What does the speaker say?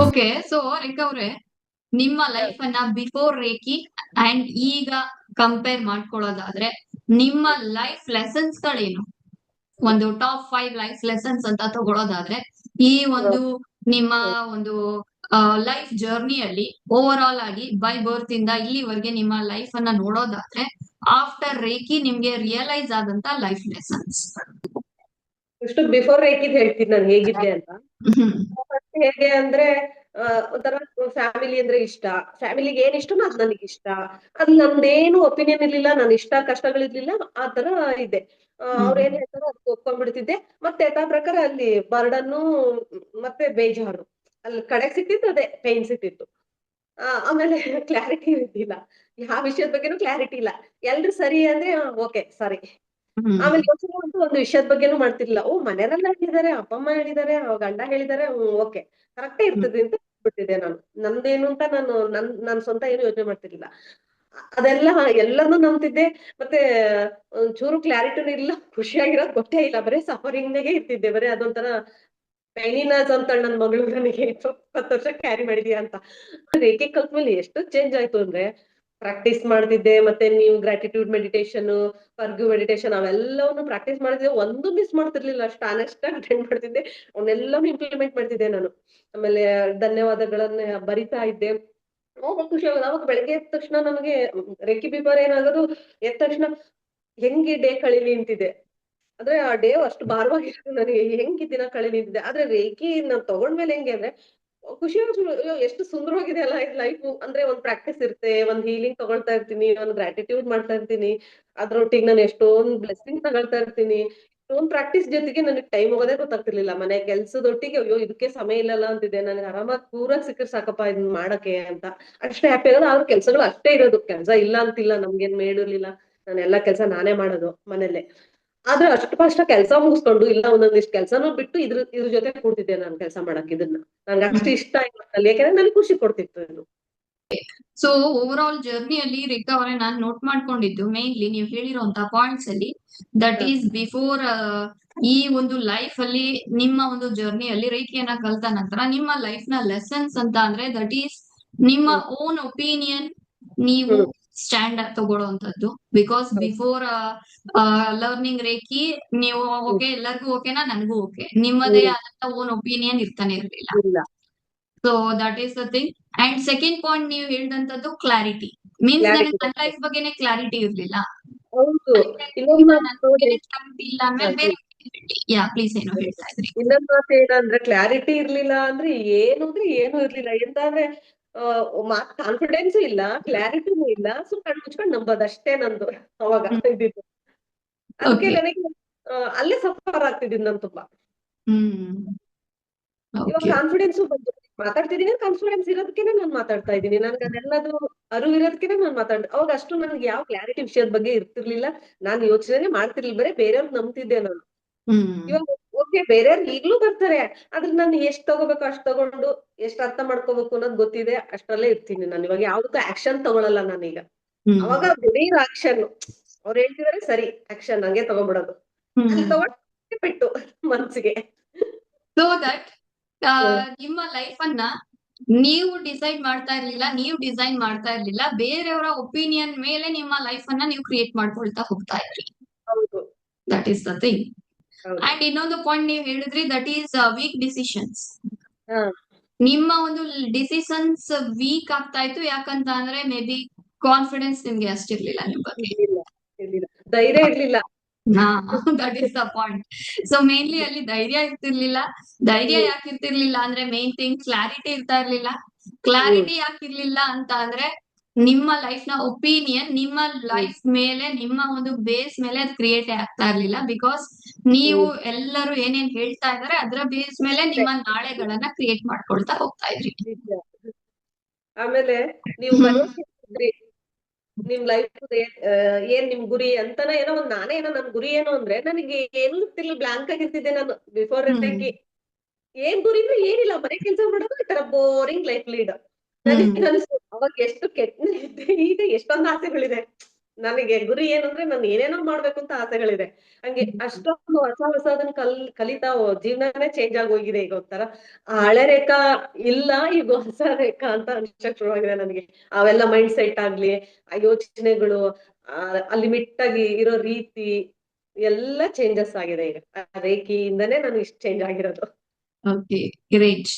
Okay so ರೇಖಾ ಅವ್ರೆ ನಿಮ್ಮ life ಅನ್ನ ಬಿಫೋರ್ ರೇಖಿ ಅಂಡ್ ಈಗ ಕಂಪೇರ್ ಮಾಡ್ಕೊಳ್ಳೋದಾದ್ರೆ ನಿಮ್ಮ ಲೈಫ್ ಲೆಸನ್ಸ್ ಗಳೇನು ಒಂದು ಟಾಪ್ ಫೈವ್ ಲೈಫ್ ಲೆಸನ್ಸ್ ಅಂತ ತಗೊಳ್ಳೋದಾದ್ರೆ ಈ ಒಂದು ನಿಮ್ಮ ಒಂದು ಲೈಫ್ ಜರ್ನಿಯಲ್ಲಿ ಓವರ್ ಆಲ್ ಆಗಿ ಬೈ ಬರ್ತ್ ಇಂದ ಇಲ್ಲಿವರೆಗೆ ನಿಮ್ಮ ಲೈಫ್ ಅನ್ನ ನೋಡೋದಾದ್ರೆ ಆಫ್ಟರ್ ರೇಖಿ ನಿಮ್ಗೆ ರಿಯಲೈಸ್ ಆದಂತ ಲೈಫ್ ಲೆಸನ್ಸ್ ಬಿಫೋರ್ ರೇಖಿದ್ ಹೇಳ್ತೀನಿ ನಾನು ಹೇಗಿದ್ದೆ ಅಂತ. ಹೇಗೆ ಅಂದ್ರೆ ಆ, ಒಂಥರ ಫ್ಯಾಮಿಲಿ ಅಂದ್ರೆ ಇಷ್ಟ. ಫ್ಯಾಮಿಲಿಗೆ ಏನ್ ಇಷ್ಟನೋ ಅದ್ ನನಗೆ ಇಷ್ಟ. ಅದ್ ನಮ್ದೇನು ಒಪಿನಿಯನ್ ಇರ್ಲಿಲ್ಲ ನನ್ ಇಷ್ಟ ಕಷ್ಟಗಳಿರ್ಲಿಲ್ಲ ಆ ತರ ಇದೆ. ಅವ್ರ ಏನ್ ಹೇಳ್ತಾರೋ ಅದಕ್ಕೆ ಒಪ್ಕೊಂಡ್ಬಿಡ್ತಿದ್ದೆ. ಮತ್ತೆ ಯಥಾ ಪ್ರಕಾರ ಅಲ್ಲಿ ಬರ್ಡನ್ನು ಮತ್ತೆ ಬೇಜಾರು. ಅಲ್ಲಿ ಕಡೆ ಸಿಕ್ತಿತ್ತು ಅದೇ ಪೇನ್ ಸಿಕ್ತಿತ್ತು ಆಮೇಲೆ ಕ್ಲಾರಿಟಿ ಇರ್ಲಿಲ್ಲ. ಯಾವ ವಿಷಯದ ಬಗ್ಗೆನೂ ಕ್ಲಾರಿಟಿ ಇಲ್ಲ. ಎಲ್ರು ಸರಿ ಅಂದ್ರೆ ಓಕೆ ಸರಿ. ಆಮೇಲೆ ಯೋಚನೆ ಅಂತೂ ಒಂದು ವಿಷಯದ ಬಗ್ಗೆನೂ ಮಾಡ್ತಿರ್ಲಿಲ್ಲ. ಓ ಮನೆಯವರೆಲ್ಲ ಹೇಳಿದಾರೆ ಅಪ್ಪ ಅಮ್ಮ ಹೇಳಿದಾರೆ ಅವ್ ಗಂಡ ಹೇಳಿದಾರೆ ಹ್ಮ್ ಓಕೆ. ಕರೆಕ್ಟೇ ಇರ್ತದೆ ಅಂತ ಬಿಟ್ಟಿದ್ದೆ ನಾನು. ನಂದೇನು ಅಂತ ನಾನು ನನ್ ನನ್ ಸ್ವಂತ ಏನು ಯೋಚನೆ ಮಾಡ್ತಿರ್ಲಿಲ್ಲ. ಅದೆಲ್ಲ ಎಲ್ಲಾನು ನಂಬ್ತಿದ್ದೆ. ಮತ್ತೆ ಒಂಚೂರು ಕ್ಲಾರಿಟಿನೂ ಇಲ್ಲ ಖುಷಿಯಾಗಿರೋದ್ ಗೊತ್ತೇ ಇಲ್ಲ. ಬರೀ ಸಫರಿಂಗ್ನಾಗೆ ಇರ್ತಿದ್ದೆ. ಬರೀ ಅದೊಂಥರ ಪೈನಿನಾಸ್ ಅಂತ ನನ್ ಮಗಳು ನನಗೆ ಇಪ್ಪತ್ತು ವರ್ಷ ಕ್ಯಾರಿ ಮಾಡಿದ್ಯಾ ಅಂತ. ರೇಖೆ ಕಲ್ತ್ಮೇಲೆ ಎಷ್ಟು ಚೇಂಜ್ ಆಯ್ತು ಅಂದ್ರೆ ಪ್ರಾಕ್ಟೀಸ್ ಮಾಡ್ತಿದ್ದೆ, ಮತ್ತೆ ನೀವು ಗ್ರಾಟಿಟ್ಯೂಡ್ ಮೆಡಿಟೇಷನ್ ಫರ್ಗ್ಯೂ ಮೆಡಿಟೇಷನ್ ಅವೆಲ್ಲವನ್ನು ಪ್ರಾಕ್ಟೀಸ್ ಮಾಡ್ತಿದ್ದೆ ಒಂದು ಮಿಸ್ ಮಾಡ್ತಿರ್ಲಿಲ್ಲ. ಅಷ್ಟು ಆನೆಸ್ಟ್ ಅಟೆಂಡ್ ಮಾಡ್ತಿದ್ದೆ. ಅವನ್ನೆಲ್ಲವೂ ಇಂಪ್ಲಿಮೆಂಟ್ ಮಾಡ್ತಿದ್ದೆ ನಾನು. ಆಮೇಲೆ ಧನ್ಯವಾದಗಳನ್ನ ಬರಿತಾ ಇದ್ದೆ. ಖುಷಿ ಆಗೋದು. ಅವಾಗ ಬೆಳಗ್ಗೆ ಎದ್ದ ತಕ್ಷಣ ನಮಗೆ ರೆಕ್ಕಿ ಬಿಬರ್ ಏನಾಗೋದು? ಎದ್ದ ತಕ್ಷಣ ಹೆಂಗೆ ಡೇ ಕಳೀಲಿ ಅಂತಿದೆ. ಅಂದ್ರೆ ಆ ಡೇ ಅಷ್ಟು ಭಾರವಾಗಿರೋದು ನನಗೆ. ಹೆಂಗೆ ದಿನ ಕಳೀಲಿ ಅಂತಿದೆ. ಆದ್ರೆ ರೇಖಿ ನಾನ್ ತಗೊಂಡ್ಮೇಲೆ ಹೆಂಗೆ ಅಂದ್ರೆ ಖುಷಿ ಅಯ್ಯೋ, ಎಷ್ಟು ಸುಂದರವಾಗಿದೆ ಅಲ್ಲ ಇದು ಲೈಫ್ ಅಂದ್ರೆ ಒಂದ್ ಪ್ರಾಕ್ಟೀಸ್ ಇರುತ್ತೆ, ಒಂದ್ ಹೀಲಿಂಗ್ ತಗೊಳ್ತಾ ಇರ್ತೀನಿ, ಒಂದ್ ಗ್ರಾಟಿಟ್ಯೂಡ್ ಮಾಡ್ತಾ ಇರ್ತೀನಿ. ಅದ್ರೊಟ್ಟಿಗೆ ನಾನು ಎಷ್ಟೊಂದ್ ಬ್ಲೆಸ್ಸಿಂಗ್ ತಗೊಳ್ತಾ ಇರ್ತೀನಿ. ಒಂದ್ ಪ್ರಾಕ್ಟೀಸ್ ಜೊತೆಗೆ ನನಗೆ ಟೈಮ್ ಹೋಗೋದೇ ಗೊತ್ತಾಗ್ತಿರ್ಲಿಲ್ಲ. ಮನೆ ಕೆಲ್ಸದೊಟ್ಟಿಗೆ ಅಯ್ಯೋ, ಇದಕ್ಕೆ ಸಮಯ ಇಲ್ಲಲ್ಲ ಅಂತಿದೆ ನನಗೆ ಆರಾಮಾಗಿ ಪೂರಾಗಿ ಸಿಕ್ಕರ್ ಸಾಕಪ್ಪ ಇದನ್ ಮಾಡಕ್ಕೆ ಅಂತ. ಅಷ್ಟೇ ಹ್ಯಾಪಿ ಆಗೋದು ಆದ್ರೆ ಕೆಲ್ಸಗಳು ಅಷ್ಟೇ ಇರೋದು. ಕೆಲ್ಸ ಇಲ್ಲ ಅಂತಿಲ್ಲ, ನಮ್ಗೇನ್ ಮೇಡಿರ್ಲಿಲ್ಲ ನಾನು ಎಲ್ಲಾ ಕೆಲ್ಸ ನಾನೇ ಮಾಡೋದು ಮನೇಲೆ ಆದ್ರೆ ಅಷ್ಟು ಕಷ್ಟ ಕೆಲಸ ಮುಗಿಸ್ಕೊಂಡು ಇಲ್ಲ ಒಂದೊಂದಿಷ್ಟು ಕೆಲ್ಸನೂ ಬಿಟ್ಟು ಇದ್ರ ಇದ್ರ ಜೊತೆ ಕೂತಿದ್ದೆ ನಾನು ಕೆಲಸ ಮಾಡಕ್ ಇದನ್ನ. ನಂಗೆ ಅಷ್ಟು ಇಷ್ಟ ಇಲ್ಲ ಯಾಕಂದ್ರೆ ನನಗೆ ಖುಷಿ ಕೊಡ್ತಿತ್ತು ಇದು. ಸೊ ಓವರ್ ಆಲ್ ಜರ್ನಿಯಲ್ಲಿ ರೇಖಾ ಅವರೇ ನಾನು ನೋಟ್ ಮಾಡ್ಕೊಂಡಿದ್ದು ಮೇನ್ಲಿ ನೀವು ಹೇಳಿರುವಂತ ಪಾಯಿಂಟ್ಸ್ ಅಲ್ಲಿ ದಟ್ ಈಸ್ ಬಿಫೋರ್ ಈ ಒಂದು ಲೈಫ್ ಅಲ್ಲಿ ನಿಮ್ಮ ಒಂದು ಜರ್ನಿ ಅಲ್ಲಿ ರೇಖೆಯನ್ನ ಕಲ್ತ ನಂತರ ನಿಮ್ಮ ಲೈಫ್ನ ಲೆಸನ್ಸ್ ಅಂತ ಅಂದ್ರೆ ದಟ್ ಈಸ್ ನಿಮ್ಮ ಓನ್ ಒಪಿನಿಯನ್ ನೀವು. ಸ್ಟ್ಯಾಂಡ್ ತಗೊಳ್ಳುವಂತದ್ದು ಬಿಕಾಸ್ ಬಿಫೋರ್ ಲರ್ನಿಂಗ್ ರೇಖಿ ನೀವು ಓಕೆ ಎಲ್ಲರಿಗೂ ಓಕೆನಾ? ನನಗೂ ಓಕೆ. ನಿಮ್ಮದೇ. ಆದಂತ ಓನ್ ಒಪಿನಿಯನ್ ಇರ್ತಾನೆ ಇರ್ಲಿಲ್ಲ. So that is the thing and second point ನೀವು ಹೇಳಿದಂತದ್ದು ಕ್ಲಾರಿಟಿ ಮೀನ್ಸ್ ನನಗೆ ನನ್ನ ಲೈಫ್ ಬಗ್ಗೆನೆ ಕ್ಲಾರಿಟಿ ಇರ್ಲಿಲ್ಲ. ಇಲ್ಲ ಆಮೇಲೆ ಬೇರೆ ಇನ್ನೊಂದ್ ಮಾತು ಏನಂದ್ರೆ ಕ್ಲಾರಿಟಿ ಇರ್ಲಿಲ್ಲ ಅಂದ್ರೆ ಏನು ಅಂದ್ರೆ ಏನು ಇರ್ಲಿಲ್ಲ. ಎಂತ ಅಂದ್ರೆ ಮಾತ್ ಕಾನ್ಫಿಡೆನ್ಸ್ ಇಲ್ಲ ಕ್ಲಾರಿಟಿನೂ ಇಲ್ಲ ಸೊ ಕಣ್ ಮುಚ್ಕೊಂಡ್ ನಂಬೋದಷ್ಟೇ ನಂದು ಅವಾಗ. ಇದ್ದಿದ್ದು ಅದಕ್ಕೆ. ನನಗೆ ಅಲ್ಲೇ ಸಫರ್ ಆಗ್ತಿದ್ದೀನಿ ನಾನು ತುಂಬಾ. ಇವಾಗ ಕಾನ್ಫಿಡೆನ್ಸ್ ಬಂತು. ಮಾತಾಡ್ತಿದ್ದೀನಿ ಕಾನ್ಫಿಡೆನ್ಸ್ ಇರೋದಕ್ಕೇನೆ ನಾನು ಮಾತಾಡ್ತಾ ಇದ್ದೀನಿ. ನನ್ಗೆ ಅದೆಲ್ಲದು ಅರಿವು ಇರೋದಕ್ಕೇನೆ ನಾನು ಮಾತಾಡ್ ಅವಾಗ ಅಷ್ಟು ನನಗೆ ಯಾವ ಕ್ಲಾರಿಟಿ ವಿಷಯದ ಬಗ್ಗೆ ಇರ್ತಿರ್ಲಿಲ್ಲ. ನಾನು ಯೋಚನೆ ಮಾಡ್ತಿರ್ಲಿಲ್ಲ. ಬರೀ ಬೇರೆಯವ್ರ್ ನಂಬ್ತಿದ್ದೆ ನಾನು. ಇವಾಗ ಬೇರೆಯವ್ರು ಈಗ್ಲೂ ಬರ್ತಾರೆ. ಆದ್ರೆ ನಾನು ಎಷ್ಟ್ ತಗೋಬೇಕು ಅಷ್ಟ್ ತಗೊಂಡು ಎಷ್ಟ್ ಅರ್ಥ ಮಾಡ್ಕೋಬೇಕು ಅನ್ನೋದು ಗೊತ್ತಿದೆ. ಅಷ್ಟ್ರಲ್ಲೇ ಇರ್ತೀನಿ ನಾನು. ಇವಾಗ ಯಾವ್ದಕ್ಕೂ ಆಕ್ಷನ್ ತಗೊಳಲ್ಲ ನಾನೀಗ ಅವಾಗ ಬೇರೆ ಆಕ್ಷನ್ ಅವ್ರು ಹೇಳ್ತಿದಾರೆ ಸರಿ ಆಕ್ಷನ್ ಹಂಗೆ ತಗೊಂಡ್ಬಿಡೋದು ತಗೊಂಡು ಬಿಟ್ಟು ಮನ್ಸಿಗೆ. ಸೊ ದಟ್ ನಿಮ್ಮ ಲೈಫ್ ಅನ್ನ ನೀವು ಡಿಸೈಡ್ ಮಾಡ್ತಾ ಇರ್ಲಿಲ್ಲ ನೀವು ಡಿಸೈನ್ ಮಾಡ್ತಾ ಇರ್ಲಿಲ್ಲ ಬೇರೆಯವರ ಒಪಿನಿಯನ್ ಮೇಲೆ ನಿಮ್ಮ ಲೈಫ್ ಅನ್ನ ನೀವು ಕ್ರಿಯೇಟ್ ಮಾಡ್ಕೊಳ್ತಾ ಹೋಗ್ತಾ ಇದ್ರಿ. ಹೌದು. That is the thing and ಇನ್ನೊಂದು ಪಾಯಿಂಟ್ ನೀವು ಹೇಳಿದ್ರಿ ದಟ್ ಈಸ್ ವೀಕ್ ಡಿಸಿಷನ್ಸ್ ನಿಮ್ಮ ಒಂದು ಡಿಸಿಷನ್ಸ್ ವೀಕ್ ಆಗ್ತಾ ಇತ್ತು ಯಾಕಂತ ಅಂದ್ರೆ ಮೇ ಬಿ ಕಾನ್ಫಿಡೆನ್ಸ್ ನಿಮ್ಗೆ ಅಷ್ಟಿರ್ಲಿಲ್ಲ ನಿಮ್ ಬಗ್ಗೆ. ಧೈರ್ಯ ಇರ್ಲಿಲ್ಲ. That is the point so mainly ಅಲ್ಲಿ ಧೈರ್ಯ ಇರ್ತಿರ್ಲಿಲ್ಲ. ಧೈರ್ಯ ಯಾಕೆ ಇರ್ತಿರ್ಲಿಲ್ಲ ಅಂದ್ರೆ ಮೇನ್ ಥಿಂಗ್ ಕ್ಲಾರಿಟಿ ಇರ್ತಾ ಇರ್ಲಿಲ್ಲ. ಕ್ಲಾರಿಟಿ ಯಾಕಿರ್ಲಿಲ್ಲ ಅಂತ ಅಂದ್ರೆ ನಿಮ್ಮ ಲೈಫ್ನ ಒಪಿನಿಯನ್ ನಿಮ್ಮ ಲೈಫ್ ಮೇಲೆ ನಿಮ್ಮ ಒಂದು ಬೇಸ್ ಮೇಲೆ ಅದು ಕ್ರಿಯೇಟ್ ಆಗ್ತಾ ಇರ್ಲಿಲ್ಲ. ಬಿಕಾಸ್ ನೀವು ಎಲ್ಲರೂ ಏನೇನ್ ಹೇಳ್ತಾ ಇದಾರೆ ಅದರ ಬೇಸ್ ಮೇಲೆ ನಿಮ್ಮ ನಾಳೆಗಳನ್ನ ಕ್ರಿಯೇಟ್ ಮಾಡ್ಕೊಳ್ತಾ ಹೋಗ್ತಾ ಇದ್ರಿ. ಆಮೇಲೆ ನೀವು. ನಿಮ್ ಲೈಫ್ ಏನ್ ನಿಮ್ ಗುರಿ ಅಂತಾನ ಏನೋ ಒಂದ್ ನಾನೇ ಏನೋ ನನ್ ಗುರಿ ಏನು ಅಂದ್ರೆ ನನಗೆ ಏನು ಗೊತ್ತಿಲ್ಲ ಬ್ಲಾಂಕ್ ಆಗಿರ್ತಿದ್ದೆ ನಾನು ಬಿಫೋರ್. ಏನ್ ಗುರಿ ಏನಿಲ್ಲ ಮನೆ ಕೆಲ್ಸ ಮಾಡೋದು ಈ ತರ ಬೋರಿಂಗ್ ಲೈಫ್ ಲೀಡ್ ನನಗೆ ಅವಾಗ ಎಷ್ಟು ಕೆಟ್ಟ ಈಗ ಎಷ್ಟೊಂದು ಆಸೆಗಳಿದೆ. ನನಗೆ ಗುರಿ ಏನಂದ್ರೆ ನಾನು ಏನೇನೋ ಮಾಡ್ಬೇಕು ಅಂತ ಆಸೆಗಳಿದೆ. ಹಂಗೆ ಅಷ್ಟೊಂದು ಹೊಸ ಹೊಸದನ್ನ ಕಲ್ ಕಲಿತಾ ಜೀವನನೇ ಚೇಂಜ್ ಆಗಿ ಹೋಗಿದೆ ಈಗ ಒಂಥರ. ಆ ಹಳೆ ರೇಖಾ ಇಲ್ಲ ಈಗ ಹೊಸ ರೇಖಾ ಅಂತ ಅನ್ಸಕ್ ಶುರುವಾಗಿದೆ ನನಗೆ. ಅವೆಲ್ಲ ಮೈಂಡ್ ಸೆಟ್ ಆಗ್ಲಿ ಆ ಯೋಚನೆಗಳು ಆ ಲಿಮಿಟ್ ಆಗಿ ಇರೋ ರೀತಿ ಎಲ್ಲ ಚೇಂಜಸ್ ಆಗಿದೆ ಈಗ. ಆ ರೇಖೆಯಿಂದನೇ ನಾನು ಇಷ್ಟು ಚೇಂಜ್ ಆಗಿರೋದು. Okay great